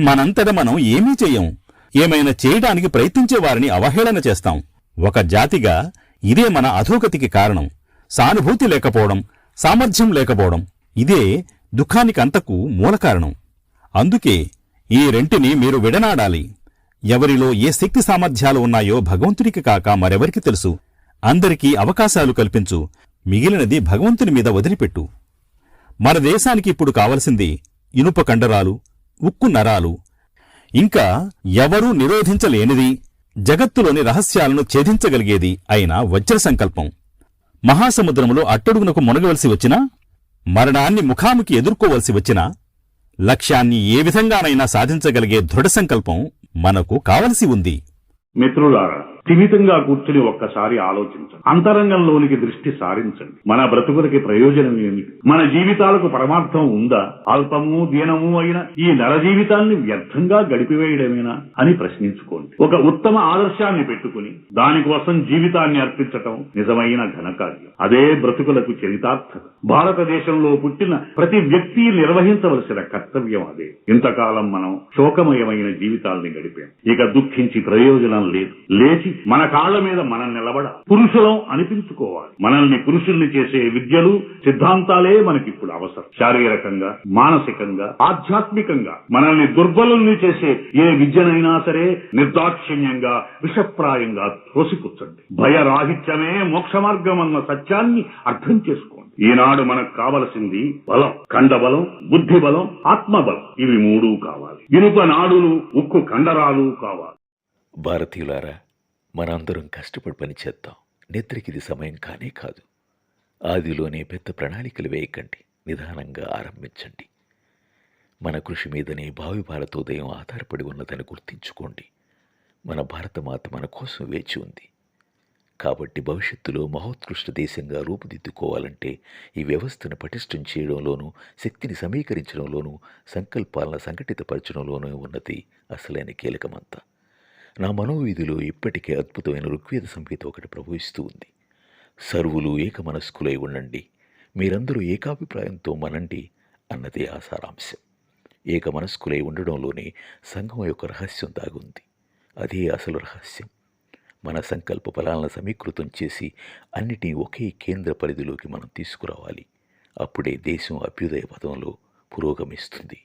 మనంతట మనం ఏమీ చేయం ఏమైనా చేయడానికి ప్రయత్నించే వారిని అవహేళన చేస్తాం. ఒక జాతిగా ఇదే మన అధోగతికి కారణం. సానుభూతి లేకపోవడం సామర్థ్యం లేకపోవడం ఇదే దుఃఖానికంతకు మూల కారణం. అందుకే ఈ రెంటిని మీరు విడనాడాలి. ఎవరిలో ఏ శక్తి సామర్థ్యాలు ఉన్నాయో భగవంతుడికి కాక మరెవరికి తెలుసు? అందరికీ అవకాశాలు కల్పించు. మిగిలినది భగవంతుని మీద వదిలిపెట్టు. మన దేశానికి ఇప్పుడు కావలసింది ఇనుప కండరాలు ఉక్కు నరాలు. ఇంకా ఎవరూ నిరోధించలేనిది జగత్తులోని రహస్యాలను ఛేదించగలిగేది అయిన వజ్ర సంకల్పం. మహాసముద్రములో అట్టడుగునకు మునగవలసి వచ్చినా మరణాన్ని ముఖాముఖి ఎదుర్కోవలసి వచ్చినా లక్ష్యాన్ని ఏ విధంగానైనా సాధించగలిగే దృఢ సంకల్పం మనకు కావలసి ఉంది. మిత్రులారా స్థిమితంగా కూర్చుని ఒక్కసారి ఆలోచించండి. అంతరంగంలోనికి దృష్టి సారించండి. మన బ్రతుకులకి ప్రయోజనం ఏమిటి మన జీవితాలకు పరమార్థం ఉందా? అల్పము దీనము అయిన ఈ నర జీవితాన్ని వ్యర్థంగా గడిపివేయడమేనా అని ప్రశ్నించుకోండి. ఒక ఉత్తమ ఆదర్శాన్ని పెట్టుకుని దానికోసం జీవితాన్ని అర్పించటం నిజమైన ఘనకార్యం. అదే బ్రతుకులకు చరితార్థత భారతదేశంలో పుట్టిన ప్రతి వ్యక్తి నిర్వహించవలసిన కర్తవ్యం అదే. ఇంతకాలం మనం శోకమయమైన జీవితాల్ని గడిపాం. ఇక దుఃఖించి ప్రయోజనం లేదు. లేచి మన కాళ్ళ మీద మనం నిలబడ పురుషులం అనిపించుకోవాలి. మనల్ని పురుషుల్ని చేసే విద్యలు సిద్ధాంతాలే మనకిప్పుడు అవసరం. శారీరకంగా మానసికంగా ఆధ్యాత్మికంగా మనల్ని దుర్బలుల్ని చేసే ఏ విద్యనైనా సరే నిర్దాక్షిణ్యంగా విషప్రాయంగా త్రోసిపుచ్చండి భయరాహిత్యమే మోక్ష మార్గం అన్న సత్యాన్ని అర్థం చేసుకోండి. ఈనాడు మనకు కావలసింది బలం కండబలం బుద్ధి బలం ఆత్మబలం. ఇవి మూడు కావాలి. ఇనుప నాడులు ఉక్కు కండరాలు కావాలి. భారతీయులారా మనందరం కష్టపడి పనిచేద్దాం నిద్రకి ఇది సమయం కానే కాదు. ఆదిలోనే పెద్ద ప్రణాళికలు వేయకండి. నిదానంగా ఆరంభించండి. మన కృషి మీదనే భావి భారతోదయం ఆధారపడి ఉన్నదని గుర్తించుకోండి. మన భారతమాత మన కోసం వేచి ఉంది. కాబట్టి భవిష్యత్తులో మహోత్కృష్ట దేశంగా రూపుదిద్దుకోవాలంటే ఈ వ్యవస్థను పటిష్టం చేయడంలోనూ శక్తిని సమీకరించడంలోనూ సంకల్పాలను సంఘటితపరచడంలోనూ ఉన్నది అసలైన కీలకమంతా. నా మనోవీధిలో ఇప్పటికే అద్భుతమైన ఋగ్వేద సంహిత ఒకటి ప్రవహిస్తూ ఉంది. సర్వులు ఏకమనస్కులై ఉండండి. మీరందరూ ఏకాభిప్రాయంతో మనండి అన్నదే ఆ సారాంశం. ఏకమనస్కులై ఉండడంలోనే సంఘం యొక్క రహస్యం దాగుంది. అదే అసలు రహస్యం. మన సంకల్ప ఫలాలను సమీకృతం చేసి అన్నిటినీ ఒకే కేంద్ర పరిధిలోకి మనం తీసుకురావాలి. అప్పుడే దేశం అభ్యుదయ పదంలో పురోగమిస్తుంది.